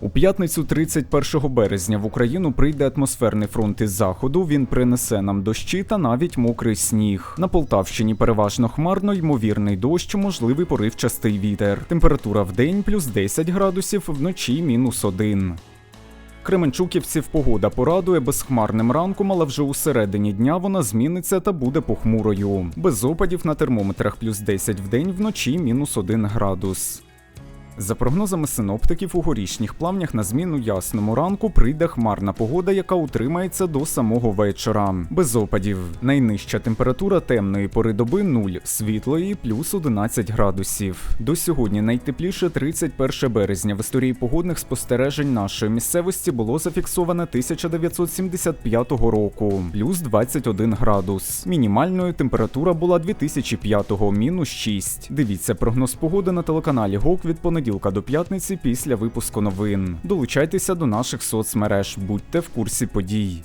п'ятницю 31 березня в Україну прийде атмосферний фронт із заходу. Він принесе нам дощі та навіть мокрий сніг. На Полтавщині переважно хмарно, ймовірний дощ, можливий поривчастий вітер. Температура в день плюс 10 градусів, вночі мінус 1. Кременчуківців погода порадує безхмарним ранком, але вже у середині дня вона зміниться та буде похмурою. Без опадів на термометрах плюс 10 в день, вночі мінус 1 градус. За прогнозами синоптиків, у горішніх плавнях на зміну ясному ранку прийде хмарна погода, яка утримається до самого вечора. Без опадів. Найнижча температура темної пори доби 0, світлої плюс 11 градусів. До сьогодні найтепліше 31 березня в історії погодних спостережень нашої місцевості було зафіксовано 1975 року, плюс 21 градус. Мінімальною температура була 2005 мінус 6. Дивіться прогноз погоди на телеканалі ГОК від понеділка до п'ятниці після випуску новин. Долучайтеся до наших соцмереж, будьте в курсі подій.